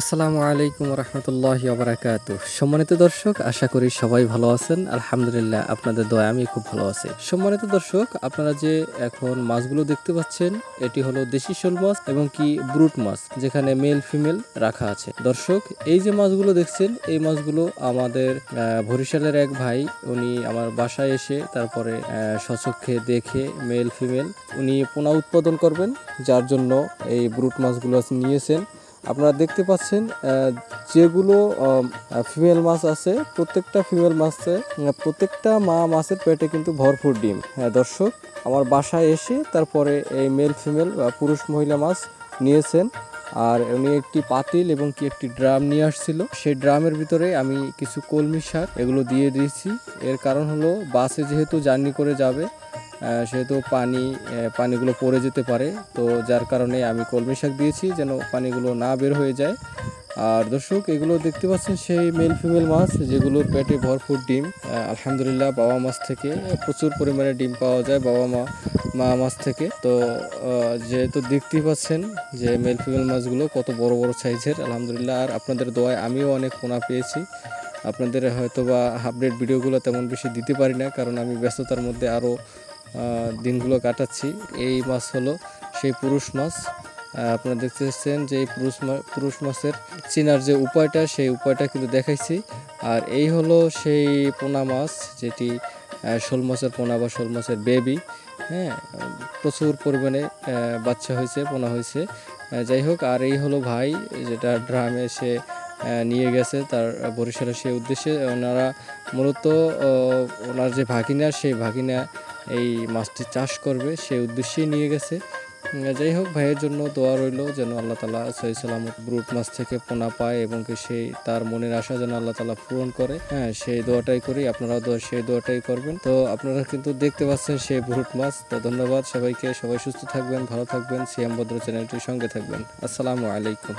আসসালামু আলাইকুম রহমতুল্লাহ বারাকাত সম্মানিত দর্শক আশা করি সবাই ভালো আছেন। আলহামদুলিল্লাহ আপনাদের দয়া আমি খুব ভালো আছি। সম্মানিত দর্শক আপনারা যে এখন মাছগুলো দেখতে পাচ্ছেন এটি হলো দেশি শোল মাছ এবং কি ব্রুট মাছ যেখানে মেল ফিমেল রাখা আছে। দর্শক এই যে মাছগুলো দেখছেন এই মাছগুলো আমাদের আহ, বরিশালের এক ভাই উনি আমার বাসায় এসে তারপরে সচক্ষে দেখে মেল ফিমেল উনি পোনা উৎপাদন করবেন যার জন্য এই ব্রুট মাছগুলো নিয়েছেন। আপনারা দেখতে পাচ্ছেন যেগুলো ফিমেল মাছ আছে, প্রত্যেকটা ফিমেল মাছে প্রত্যেকটা মা মাছের পেটে কিন্তু ভরপুর ডিম। হ্যাঁ দর্শক, আমার বাসায় এসে তারপরে এই মেল ফিমেল বা পুরুষ মহিলা মাছ নিয়েছেন। আর উনি একটি পাতিল এবং কি একটি ড্রাম নিয়ে আসছিল। সেই ড্রামের ভিতরে আমি কিছু কলমি শাক এগুলো দিয়ে দিয়েছি। এর কারণ হলো, বাসে যেহেতু জার্নি করে যাবে সেহেতু পানি পানিগুলো পড়ে যেতে পারে। তো যার কারণে আমি কলমি শাক দিয়েছি যেন পানিগুলো না বের হয়ে যায়। আর দর্শক, এগুলো দেখতে পাচ্ছেন সেই মেল ফিমেল মাছ যেগুলোর পেটে ভরপুর ডিম। আলহামদুলিল্লাহ বাবা মাছ থেকে প্রচুর পরিমাণে ডিম পাওয়া যায় বাবা মা মা মাছ থেকে। তো যেহেতু দেখতেই পাচ্ছেন যে মেল ফিমেল মাছগুলো কত বড় বড় সাইজের, আলহামদুলিল্লাহ। আর আপনাদের দোয়ায় আমিও অনেক পোনা পেয়েছি। আপনাদের হয়তো বা আপডেট ভিডিওগুলো তেমন বেশি দিতে পারি না, কারণ আমি ব্যস্ততার মধ্যে আরও দিনগুলো কাটাচ্ছি। এই মাছ হলো সেই পুরুষ মাছ আপনারা দেখতে পাচ্ছেন যে এই পুরুষ পুরুষ মাছের চেনার যে উপায়টা, সেই উপায়টা কিন্তু দেখাইছি। আর এই হলো সেই পোনা মাছ যেটি শোল মাছের পোনা বা শোল মাছের বেবি। হ্যাঁ প্রচুর পরিমাণে বাচ্চা হয়েছে, পোনা হয়েছে। যাই হোক, আর এই হলো ভাই, যেটা ড্রামে সে নিয়ে গেছে তার বরিশালের সেই উদ্দেশ্যে। ওনারা মূলত ওনার যে ভাগিনা, সেই ভাগিনা এই মাছটি চাষ করবে সেই উদ্দেশ্যেই নিয়ে গেছে। যাই হোক, ভাইয়ের জন্য দোয়া রইল যেন আল্লাহ তালা সহি সালামত ব্রুট মাছ থেকে পোনা পায় এবং সেই তার মনের আশা যেন আল্লাহ তালা পূরণ করে। হ্যাঁ সেই দোয়াটাই করি, আপনারাও দোয়া, সেই দোয়াটাই করবেন। তো আপনারা কিন্তু দেখতে পাচ্ছেন সেই ব্রুট মাছ। তো ধন্যবাদ সবাইকে, সবাই সুস্থ থাকবেন, ভালো থাকবেন। সিএম ভদ্র চ্যানেলটির সঙ্গে থাকবেন। আসসালামু আলাইকুম।